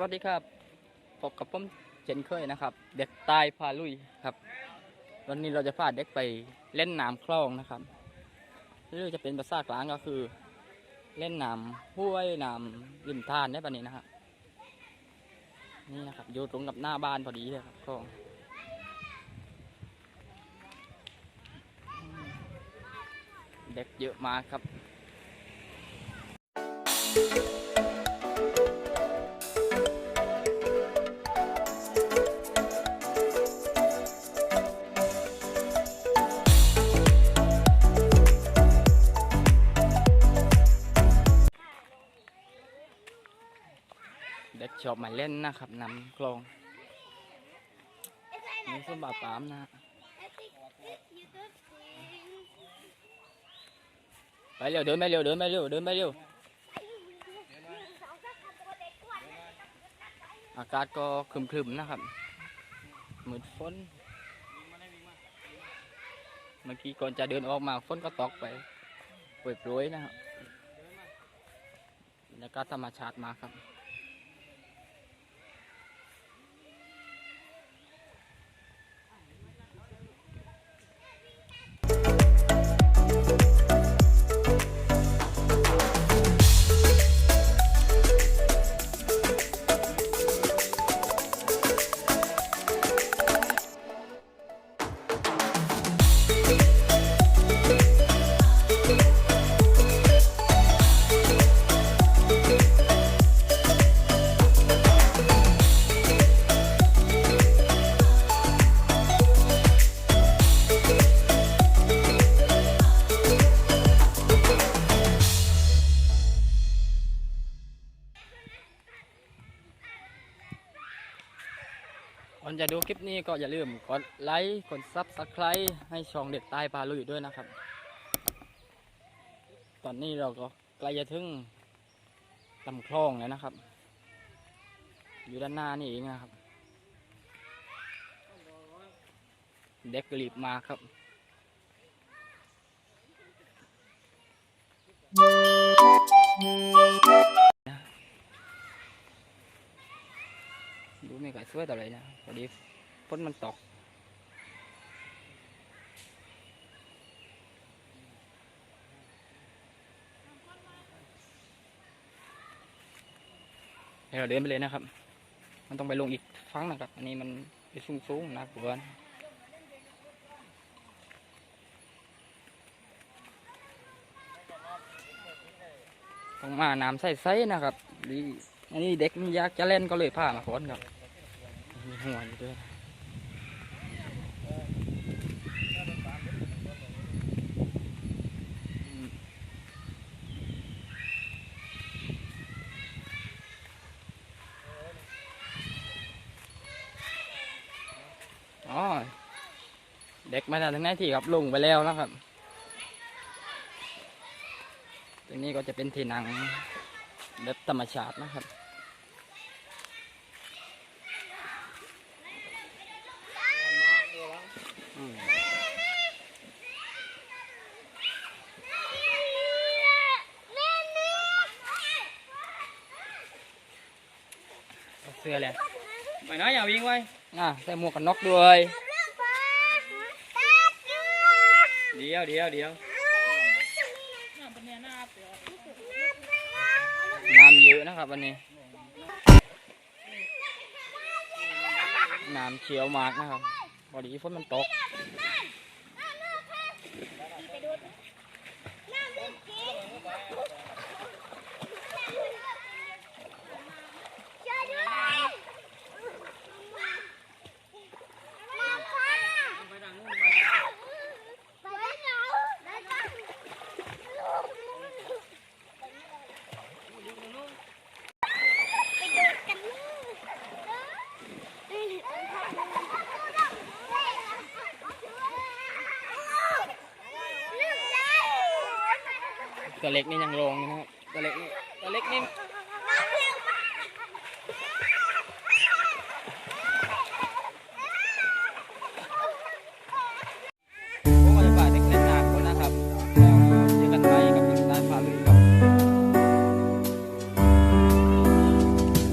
วัสดีครับพบกับผมเช่นเคยนะครับ เด็กตายพาลุยครับ วันนี้เราจะพาเด็กไปเล่นน้ำคลองนะครับหรือจะเป็นภาษากลางก็คือ เล่นน้ำห้วยน้ำริมทานได้ปะนี้นะครับนี่นะครับอยู่ตรงกับหน้าบ้านพอดีเลยครับคลองเด็กเยอะมากครับ เด็กชอบมาเล่นนะครับน้ำคลองนี่ส้มบาปามนะฮะไปเร็วเดินไปเร็วเดินไปเร็วเดินไปเร็วอากาศก็ครึมๆนะครับเหมืดฝนเมื่อกี้ก่อนจะเดินออกมาฝนก็ตกไปโปรยๆนะครับบรรยากาศธรรมชาติมาครับ ก่อนจะดูคลิปนี้ก็อย่าลืมกดไลค์กดซับสไครต์ให้ช่องเด็กใต้ปลาลุยด้วยนะครับ ตอนนี้เราก็ใกล้จะถึงลำคลองแล้วนะครับ อยู่ด้านหน้านี่เองนะครับ เด็กรีบมาครับดู ไม่ก่อยสวยต่อเลยนะพอดีฝนมันตกเดี๋ยวเราเดินไปเลยนะครับ มันต้องไปลงอีกฝั่งนะครับ อันนี้มันไปสูงๆนะกลัวนต้องมาน้ำใสๆนะครับดีอันนี้เด็กมันยากจะเล่นก็เลยพามาฝนครับ มีหัวอยู่ด้วยเด็กมาจากทางไหนที่ครับลงไปแล้วนะครับ ตรงนี้ก็จะเป็นที่นังแบบธรรมชาตินะครับ อืมเอาเสื้อเลยไปน้อยอย่าวิ่งไว้อะใส่หมว กกันน็อกด้วยเดี๋ยวเดี๋ยวเดี๋ยวน้ำเยอะนตกไปดูน้ำลึกนะครับพอดีฝนมัน ตกตัวเล็กนี่ยังลงนะครับตัวเล็กนี่ตัวเล็กนี่